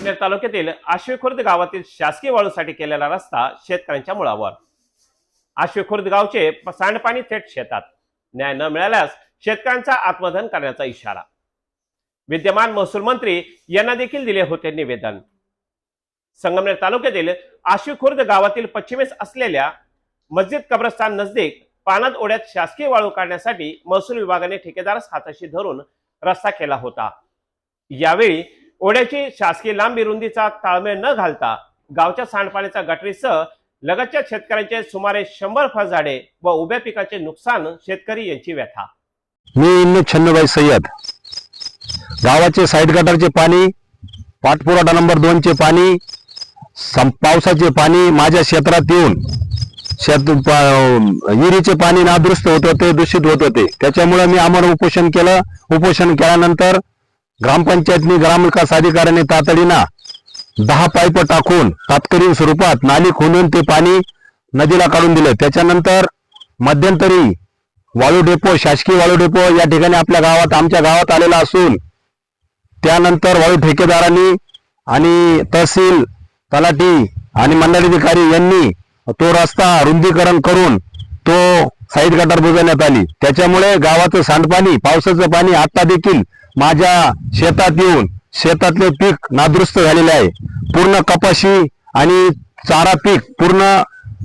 सिन्नर तालुक्यातील आश्वेखुर्द गावातील शासकीय वाळूसाठी केलेला रस्ता शेतकऱ्यांच्या मुळावर. आश्वेखुर्द गावचे सांडपाणी थेट शेतात. न्याय न मिळाल्यास शेतकऱ्यांचा आत्मधन करण्याचा इशारा. विद्यमान महसूल मंत्री यांना देखील दिले होते निवेदन. संगमनेर तालुक्यातील आशिखुर्द गावातील पश्चिमेस असलेल्या मस्जिद कब्रस्तान नजदीक पानाद ओढ्यात शासकीय वाळू काढण्यासाठी महसूल विभागाने ठेकेदारास हाताशी धरून रस्ता केला होता. यावेळी ओढ्याची शासकीय लांबी रुंदीचा ताळमेळ न घालता गावच्या सांडपाण्याचा गटरीसह लगतच्या शेतकऱ्यांचे सुमारे शंभर फळझाडे व उभ्या पिकाचे नुकसान शेतकरी यांची व्यथा. मी छन्नबाई सय्यद. गावाचे साईड गटारचे पाणी पाठपुराठा नंबर दोनचे पाणी पावसाचे पाणी माझ्या क्षेत्रात येऊन शेत विहिरीचे पाणी नादुरुस्त होत होते दूषित होत होते. त्याच्यामुळे मी आमरण उपोषण केलं. उपोषण केल्यानंतर ग्रामपंचायतनी ग्रामविकास अधिकाऱ्यांनी तातडीनं दहा पाईप टाकून तात्कालीन स्वरूपात नाली खोलून ते पाणी नदीला काढून दिलं. त्याच्यानंतर मध्यंतरी वाळू डेपो शासकीय वाळू डेपो या ठिकाणी आपल्या गावात आमच्या गावात आलेला असून त्यानंतर वाळू ठेकेदारांनी आणि तहसील तलाठी आणि मंडळाधिकारी यांनी तो रस्ता रुंदीकरण करून तो साईड गटार बुजवण्यात आली. त्याच्यामुळे गावाचं सांडपाणी पावसाचं पाणी आता देखील माझ्या शेतात येऊन शेतातले पीक नादुरुस्त झालेले आहे. पूर्ण कपाशी आणि चारा पीक पूर्ण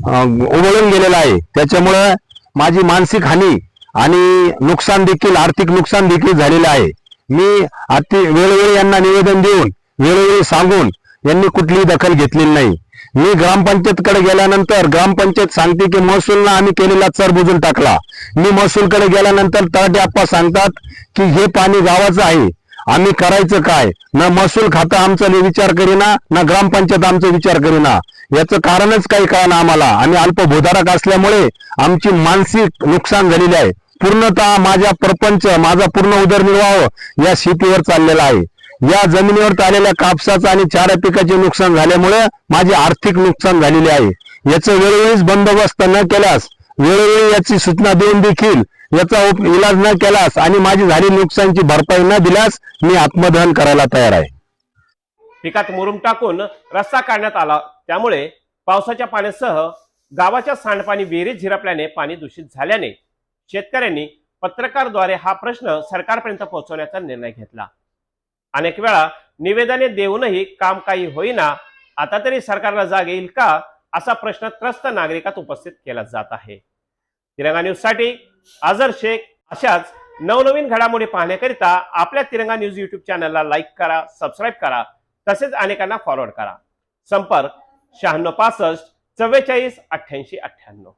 उघडून गेलेलं आहे. त्याच्यामुळे माझी मानसिक हानी आणि नुकसान देखील आर्थिक नुकसान देखील झालेलं आहे. मी अति वेळोवेळी यांना निवेदन देऊन वेळोवेळी सांगून यांनी कुठलीही दखल घेतलेली नाही. मी ग्रामपंचायतकडे गेल्यानंतर ग्रामपंचायत सांगते की महसूलनं आम्ही केलेला चर बुजून टाकला. मी महसूलकडे गेल्यानंतर तळटे आप्पा सांगतात की हे पाणी गावाचं आहे. आम्ही करायचं काय? ना महसूल खातं आमचा विचार करीना ना ग्रामपंचायत आमचा विचार करीना. याचं कारणच काही कळना आम्हाला. आम्ही अल्पभूधारक असल्यामुळे आमची मानसिक नुकसान झालेली आहे. पूर्णतः माझा प्रपंच माझा पूर्ण उदरनिर्वाह या शेतीवर चाललेला आहे. या जमिनीवर आलेल्या कापसाचं आणि चारा पिकाचे नुकसान झाल्यामुळे माझे आर्थिक नुकसान झालेले आहे. याचं वेळोवेळीच बंदोबस्त न केल्यास वेळोवेळी याची सूचना देऊन देखील याचा इलाज न केल्यास आणि माझी झाली नुकसानची भरपाई न दिल्यास मी आत्मदहन करायला तयार आहे. पिकात मुरुम टाकून रस्ता काढण्यात आला. त्यामुळे पावसाच्या पाण्यासह गावाच्या सांडपाणी विहिरीत झिरपल्याने पाणी दूषित झाल्याने शेतकऱ्यांनी पत्रकारद्वारे हा प्रश्न सरकारपर्यंत पोहोचवण्याचा निर्णय घेतला. अनेक वेळा निवेदने देऊनही काम काही होईना आता तरी सरकारला जाग येईल का असा प्रश्न त्रस्त नागरिकात उपस्थित केला जात आहे. तिरंगा न्यूजसाठी आझर शेख अशाच नवनवीन घडामोडी पाहण्याकरिता आपल्या तिरंगा न्यूज युट्यूब चॅनलला लाईक करा सबस्क्राईब करा तसेच अनेकांना फॉरवर्ड करा. संपर्क शहाण्णव पासष्ट चव्वेचाळीस अठ्ठ्याऐंशी अठ्ठ्याण्णव.